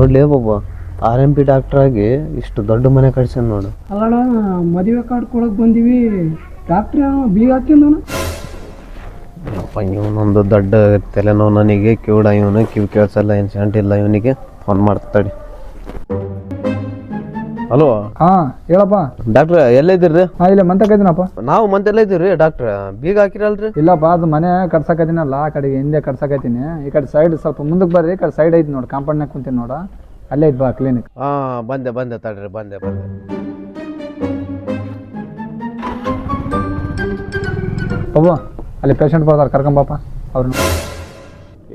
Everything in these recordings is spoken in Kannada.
ನೋಡ್ಲಿ ಬಾಬ ಆರ್ ಎಂ ಪಿ ಡಾಕ್ಟರ್ ಆಗಿ ಇಷ್ಟು ದೊಡ್ಡ ಮನೆ ಕಟ್ಸ್ಯಾನ ನೋಡು. ಅಲ್ಲಣ್ಣ ಮದುವೆ ಕಾರ್ಡ್ ಕೊಡಕ್ ಬಂದೀವಿ. ಡಾಕ್ಟ್ರ್ ಬೀಗ ಹಾಕಿಂದಣ ಅಪ್ಪ ಇವನೊಂದು ದೊಡ್ಡ ತಲೆನೋವು ನನಗೆ ಕಿವಿಡ ಇವನು ಕಿವಿ ಕೇಳಿಸಲ್ಲ ಏನು ಇಲ್ಲ ಇವನಿಗೆ. ಫೋನ್ ಮಾಡ್ತಾಡಿ ಹಲೋ? ಹಾ ಹೇಳಪ್ಪ. ಡಾಕ್ಟ್ರ್ ಎಲ್ಲಿದ್ದೀರಿ ಹಾ ಇಲ್ಲ ಮಂತಕೈತಿನಪ್ಪ ನಾವು ಮಂತೆಲ್ಲ ಇದ್ದೀವಿ ಡಾಕ್ಟರ್. ಬೀಗ ಹಾಕಿರಲ್ರಿ? ಇಲ್ಲಪ್ಪ ಅದು ಮನೆ ಕಟ್ಸಕತ್ತೀನಲ್ಲ ಆ ಕಡೆಗೆ ಹಿಂದೆ ಕಟ್ಸಕತ್ತೀನಿ. ಈ ಕಡೆ ಸೈಡ್ ಸ್ವಲ್ಪ ಮುಂದಕ್ಕೆ ಬರ್ರಿ ಈ ಕಡೆ ಸೈಡ್ ಐತಿ ನೋಡಿ ಕಾಂಪೌಂಡ್ನಾಗ ಕುಂತೀನಿ ನೋಡ. ಅಲ್ಲೇ ಇದ್ವಾ ಬಾ ಕ್ಲಿನಿಕ್ ಹಾ ಬಂದೆ ಬಂದೆ ತಡ್ರಿ ಬಂದೆ ಬಂದೆ. ಬಾಬು ಅಲ್ಲಿ ಪೇಷಂಟ್ ಬರ್ತಾರೆ ಕರ್ಕೊಂಬಪ್ಪ ಅವ್ರನ್ನ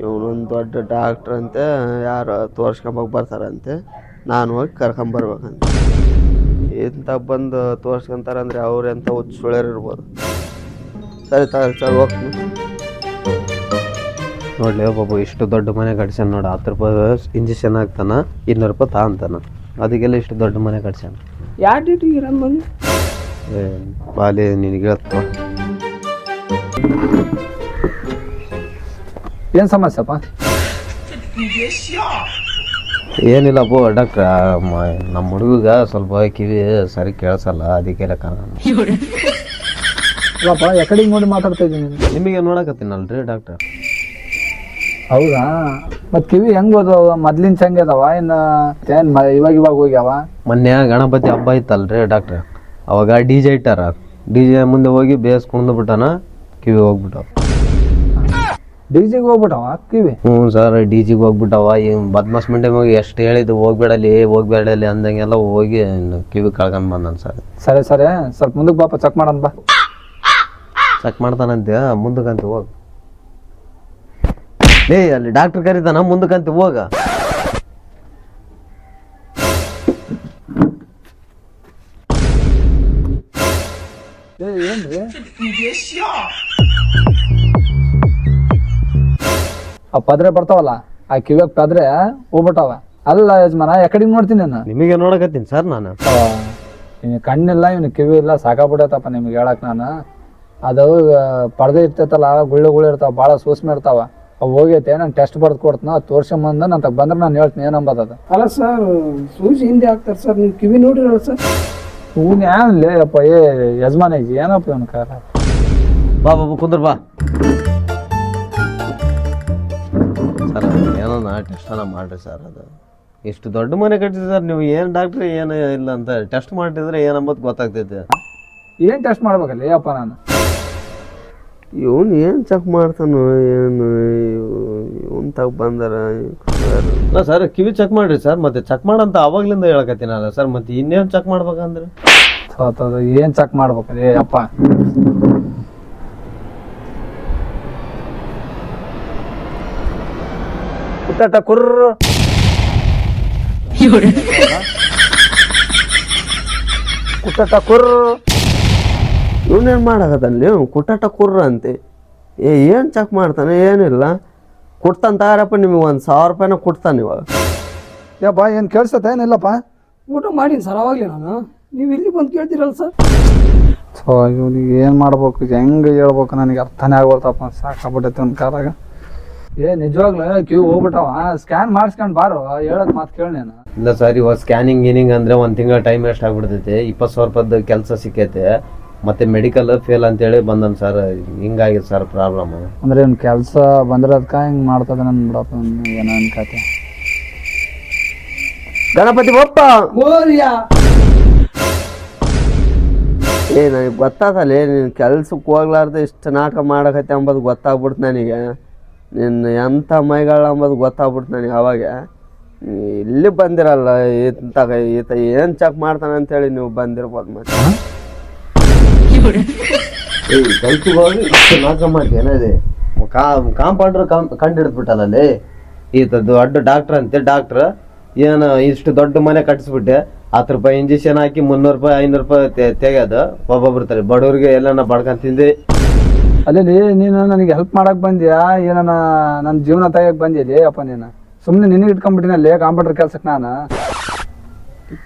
ಇವನೊಂದು ದೊಡ್ಡ ಡಾಕ್ಟ್ರ್ ಅಂತೆ ಯಾರು ತೋರ್ಸ್ಕೊಂಬಕ್ ಬರ್ತಾರಂತೆ ನಾನು ಹೋಗಿ ಕರ್ಕೊಂಬರ್ಬೇಕಂತೆ ಇಂಥ ಬಂದು ತೋರ್ಸ್ಕೊಂತಾರಂದ್ರೆ ಅವ್ರು ಎಂಥ ಹುಚ್ಚ ಸುಳ್ಯರ್ ಇರ್ಬೋದು. ಸರಿ ತಗೊಳ್ಳಿ ಸರ್ ಹೋಗ್ತೀನಿ ನೋಡ್ಲಿ ಬಾಬು ಇಷ್ಟು ದೊಡ್ಡ ಮನೆ ಕಟ್ಸ್ಯಾನ ನೋಡು ಹತ್ತು ರೂಪಾಯಿ ಇಂಜೆಕ್ಷನ್ ಹಾಕ್ತಾನ ಇನ್ನೂರು ರೂಪಾಯಿ ತಾಂತಾನ. ಅದಕ್ಕೆಲ್ಲ ಇಷ್ಟು ದೊಡ್ಡ ಮನೆ ಕಟ್ಸ್ಯಾನ. ಯಾವ ಡೇಟಿಗೆ ಇರಮ್ಮ ಬಂದು ಏ ಬಾಲಿ ನಿನಗೆ ಹೇಳ್ತವ ಏನು ಸಮಸ್ಯೆಪ್ಪ? ಏನಿಲ್ಲ ಬೋ ಡಾಕ್ಟ್ರ ನಮ್ಮ ಹುಡುಗ ಸ್ವಲ್ಪ ಕಿವಿ ಸರಿ ಕೇಳಿಸಲ್ಲ ಅದಕ್ಕೆ ಕಾರಣ. ಇಲ್ಲಪ್ಪ ಎಕಡೆಗೆ ನೋಡಿ ಮಾತಾಡ್ತಾ ಇದ್ದೀನಿ ನಿಮಗೆ ನೋಡಕತ್ತೀನಲ್ರಿ ಡಾಕ್ಟ್ರ? ಹೌದಾ? ಮತ್ ಕಿವಿ ಹೆಂಗ್ ಓದವ ಮೊದ್ಲಿನ ಚಂಗ್ ಅದಾವ? ಇನ್ನ ಏನ್ ಮ- ಇವಾಗ ಇವಾಗ ಹೋಗ್ಯಾವ? ಮೊನ್ನೆ ಗಣಪತಿ ಹಬ್ಬ ಇತ್ತಲ್ರಿ ಡಾಕ್ಟ್ರ್. ಅವಾಗ ಡಿ ಜೆ ಇಟ್ಟಾರ. ಡಿ ಜೆ ಮುಂದೆ ಹೋಗಿ ಬೇಸ್ ಬಿಟ್ಟಾನ ಕಿವಿ ಹೋಗ್ಬಿಟ್ಟವ. ಡಿಜಿಗೆ ಹೋಗ್ಬಿಟ್ಟವ? ಕಿವಿ? ಹ್ಞೂ ಸರ್ ಡಿ ಜಿಗೆ ಹೋಗ್ಬಿಟ್ಟವ. ಈ ಬದ್ಮಾಸ್ ಮಿಂಡೆ ಹೋಗಿ ಎಷ್ಟು ಹೇಳಿದ್ದು ಹೋಗ್ಬೇಡಲಿ ಹೋಗ್ಬೇಡಲಿ ಅಂದಂಗೆಲ್ಲ ಹೋಗಿ ಕಿವಿ ಕಳ್ಕೊಂಡ್ ಬಂದನ್ ಸರ್. ಸರಿ ಸರಿ. ಸ್ವಲ್ಪ ಮುಂದಕ್ಕೆ ಬಾಪ ಚೆಕ್ ಮಾಡೋಣ ಬಾ. ಚೆಕ್ ಮಾಡ್ತಾನಂತೆ. ಮುಂದಕ್ಕಂತ ಹೋಗ್. ಏಯ್ ಅಲ್ಲಿ ಡಾಕ್ಟರ್ ಕರೀತಾನ ಮುಂದಕ್ಕಂತ ಹೋಗ. ಏ, ಏನ್ರಿ? ಆ ಪದ್ರೆ ಬರ್ತಾವಲ್ಲ ಆ ಕಿವಿಯಾಗ ಪದ್ರೆ ಹೋಗ್ಬಿಟ್ಟವ. ಅಲ್ಲ ಯಜಮಾನ ಯಾಕಡೆ ನೋಡ್ತೀನಿ ನಾನು. ನಿಮಗೆ ನೋಡಕತ್ತೀನಿ ಸರ್ ನಾನು. ಇವ್ನ ಕಣ್ಣಿಲ್ಲ ಇವ್ನ ಕಿವಿ ಇಲ್ಲ ಸಾಕಾಗ್ಬಿಡತ್ತಪ್ಪ ನಿಮ್ಗೆ ಹೇಳಕ್ ನಾನು. ಅದು ಆ, ಪರ್ದೆ ಇರ್ತೈತಲ್ಲ ಗುಳ್ಳೆ ಗುಳ್ಳೆ ಇರ್ತಾವ ಭಾಳ ಸೂಸ್ಮೆ ಇರ್ತಾವ. ಅವು ಹೋಗೈತೆ ನಾನು ಟೆಸ್ಟ್ ಬರ್ದು ಕೊಡ್ತೀನಿ ಅದು ತೋರ್ಸ್ಕೊಂಬಂದ ನಾನು ತಗ ಬಂದ್ರೆ ನಾನು ಹೇಳ್ತೀನಿ ಏನಂಬದ ಅದು. ಅಲ್ಲ ಸರ್ ಸೂಜಿ ಹಿಂದೆ ಹಾಕ್ತಾರೆ ಸರ್ ನೀವು ಕಿವಿ ನೋಡಿರಲ್ಲ ಸರ್? ಇವ್ನ ಏನ್ಲೇ ಅಪ್ಪ ಏ ಯಜಮಾನ ಏನಪ್ಪ ಇವನ ಕಾರ? ಬಾ ಬಾಬು ಕುಂದ್ರ ಬಾ. ಏನೋ ಟೆಸ್ಟನ್ನು ಮಾಡಿರಿ ಸರ್ ಅದು. ಇಷ್ಟು ದೊಡ್ಡ ಮನೆ ಕಟ್ಟಿದ್ರಿ ಸರ್ ನೀವು ಏನು ಡಾಕ್ಟ್ರ್ ಏನು ಇಲ್ಲ ಅಂತ ಟೆಸ್ಟ್ ಮಾಡಿದ್ರೆ ಏನಂಬತ್ತು ಗೊತ್ತಾಗ್ತೈತೆ. ಏನು ಟೆಸ್ಟ್ ಮಾಡ್ಬೇಕಲ್ಲ ಅಪ್ಪ ನಾನು? ಇವನು ಏನು ಚೆಕ್ ಮಾಡ್ತಾನೋ ಏನು ಇವನು ತಗ ಬಂದಾರ ಇಲ್ಲ ಸರ್ ಕಿವಿ ಚೆಕ್ ಮಾಡಿರಿ ಸರ್ ಮತ್ತೆ ಚೆಕ್ ಮಾಡಂತ ಅವಾಗ್ಲಿಂದ ಹೇಳಕತ್ತೀನಲ್ಲ ಸರ್ ಮತ್ತೆ ಇನ್ನೇನು ಚೆಕ್ ಮಾಡ್ಬೇಕಂದ್ರೆ? ಏನು ಚೆಕ್ ಮಾಡ್ಬೇಕಲ್ಲ ಅಪ್ಪ ಕುಟ್ಟಾಟ ಕುರ್ರ. ಕುಟ್ಟಾಟ ಕುರ್ರ. ಇವನೇನು ಮಾಡಕತ್ತಲ್ಲಿ ಕುಟ್ಟಾಟ ಕುರ್ರ ಅಂತೆ. ಏ ಏನು ಚೆಕ್ ಮಾಡ್ತಾನೆ? ಏನಿಲ್ಲ. ಕೊಡ್ತಾನೆ ತಾರಪ್ಪ ನಿಮಗೆ ಒಂದು ಸಾವಿರ ರೂಪಾಯಿನ ಕೊಡ್ತಾನೆ ಇವಾಗ? ಯಪ್ಪ ಏನು ಕೇಳ್ಸತ್ತ? ಏನಿಲ್ಲಪ್ಪ? ಊಟ ಮಾಡೀನಿ ಸರ್ ಅವಾಗಲೇ ನಾನು. ನೀವು ಇಲ್ಲಿ ಬಂದು ಕೇಳ್ತೀರಲ್ಲ ಸರ್? ಸೊ ಇವನಿಗೆ ಏನು ಮಾಡ್ಬೇಕು? ಹೆಂಗೆ ಹೇಳ್ಬೇಕು? ನನಗೆ ಅರ್ಥನೇ ಆಗೋಲ್ತಪ್ಪ ಸಾಕಾಗ್ಬಿಟ್ಟೈತೆ ಒಂದು ಕಾರಾಗ ಏ ನಿಜವಾಗ್ಲೂ ಕ್ಯೂ ಹೋಗ್ಬಿಟ್ಟವ? ಸ್ಕ್ಯಾನ್ ಮಾಡಿಸ್ಕೊಂಡು ಬಾರೋ ಹೇಳೋದು ಮಾತು ಕೇಳ ನೀನು. ಇಲ್ಲ ಸರ್ ಇವಾಗ ಸ್ಕ್ಯಾನಿಂಗ್ ಗೀನಿಂಗ್ ಅಂದ್ರೆ ಒಂದು ತಿಂಗಳ ಟೈಮ್ ವೇಸ್ಟ್ ಆಗ್ಬಿಡ್ತೈತಿ. ಇಪ್ಪತ್ತು ಸಾವಿರ ರೂಪಾಯ್ದು ಕೆಲಸ ಸಿಕ್ಕೈತೆ. ಮತ್ತೆ ಮೆಡಿಕಲ್ ಫೇಲ್ ಅಂತೇಳಿ ಬಂದನ್ ಸರ್ ಹಿಂಗಾಗಿದೆ ಸರ್ ಪ್ರಾಬ್ಲಮ್ ಅಂದ್ರೆ ಇವ್ನ ಕೆಲಸ ಬಂದಿರೋದ್ಕ ಹಿಂಗ್ ಮಾಡ್ತದ ನನ್ ಬಿಡಪ್ಪ ಇವ್ನು ಏನೋ ಅನ್ಕತೆ. ಗಣಪತಿ ಬಪ್ಪ! ಏ ನನಗೆ ಗೊತ್ತಾಗಲ್ಲ ನೀನು ಕೆಲ್ಸಕ್ಕೆ ಹೋಗ್ಲಾರ್ದೆ ಇಷ್ಟು ನಾಕ ಮಾಡಕತ್ತೆ ಅಂಬೋದು ಗೊತ್ತಾಗ್ಬಿಡ್ತು ನನಗೆ. ನಿನ್ನ ಎಂಥ ಮೈಗಳ ಅಂಬೋದು ಗೊತ್ತಾಗ್ಬಿಡ್ತು ನನಗೆ ಅವಾಗ. ಇಲ್ಲಿ ಬಂದಿರಲ್ಲ ಈತ ಈತ ಏನು ಚೆಕ್ ಮಾಡ್ತಾನೆ ಅಂತೇಳಿ ನೀವು ಬಂದಿರ್ಬೋದು ಮತ್ತೆ. ಕೆಲ್ಸಕ್ಕೆ ಹೋಗಿ ಇಷ್ಟು ನಾಲ್ಕು ಏನಿದೆ? ಕಂಡು ಹಿಡಿದ್ಬಿಟ್ಟಲ್ಲಿ ಈತ ದೊಡ್ಡ ಡಾಕ್ಟ್ರ್ ಅಂತೆ, ಡಾಕ್ಟ್ರ್. ಏನು ಇಷ್ಟು ದೊಡ್ಡ ಮನೆ ಕಟ್ಟಿಸ್ಬಿಟ್ಟೆ ಹತ್ತು ರೂಪಾಯಿ ಇಂಜೆಕ್ಷನ್ ಹಾಕಿ ಮುನ್ನೂರು ರೂಪಾಯಿ, ಐನೂರು ರೂಪಾಯಿ ತೆಗೆಯೋದು ಒಬ್ಬೊಬ್ರು ಬಡವ್ರಿಗೆ ಎಲ್ಲನ ಬಡ್ಕೊಂಡ್ ತಿಂದು ಅಲ್ಲಿ ನೀನು ನನಗೆ ಹೆಲ್ಪ್ ಮಾಡಕ್ ಬಂದ್ಯಾ? ಏನನ ನನ್ನ ಜೀವನ ತೆಗಿಯಕ್ ಬಂದಿದೆ ಅಪ್ಪ ನೀನು. ಸುಮ್ಮನೆ ನಿನಗೆ ಇಟ್ಕೊಂಡ್ಬಿಟ್ಟಿನಲ್ಲಿ ಕಾಂಪ್ಯೂಟರ್ ಕೆಲ್ಸಕ್ಕೆ ನಾನು.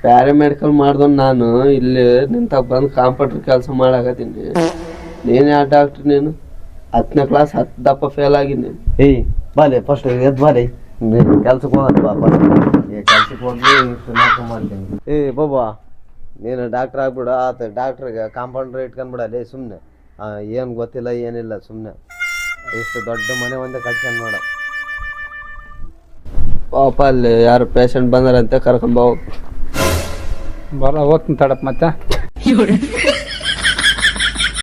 ಪ್ಯಾರಾಮೆಡಿಕಲ್ ಮಾಡ್ದ ನಾನು. ಇಲ್ಲಿ ನಿಂತ ಬಂದು ಕಾಂಪ್ಯೂಟರ್ ಕೆಲಸ ಮಾಡಾಕತ್ತೀನಿ. ನೀನು ಯಾವ ಡಾಕ್ಟ್ರ್ ನೀನು? ಹತ್ತನೇ ಕ್ಲಾಸ್ ಹತ್ತು ದಪ್ಪ ಫೇಲ್ ಆಗಿನಿ. ಏಯ್ ಬಾಲೆ ಫಸ್ಟ್ ಎದ್ ಬಾಲೆ ಕೆಲ್ಸಕ್ಕೆ ಹೋಗೋದು ಪಾಪ ಏ ಕೆಲ್ಸಕ್ಕೆ ಹೋಗಿ ಮಾಡ್ತೀನಿ ಏ ಬಾಬಾ ನೀನು ಡಾಕ್ಟ್ರ್ ಆಗ್ಬಿಡು ಆತ ಡಾಕ್ಟ್ರಿಗೆ ಕಾಂಪೌಂಡ್ರ್ ಇಟ್ಕೊಂಡ್ಬಿಡಲಿ ಸುಮ್ಮನೆ ಏನು ಗೊತ್ತಿಲ್ಲ ಏನಿಲ್ಲ ಸುಮ್ಮನೆ ಇಷ್ಟು ದೊಡ್ಡ ಮನೆ ಒಂದೇ ಕಟ್ಕೊಂಡು ನೋಡ. ಪಾಪ ಅಲ್ಲಿ ಯಾರು ಪೇಷಂಟ್ ಬಂದಾರಂತೆ ಕರ್ಕೊಂಬ ಬರ ಹೋಗ್ತೀನಿ ತಡಪ್ಪ ಮತ್ತೆ.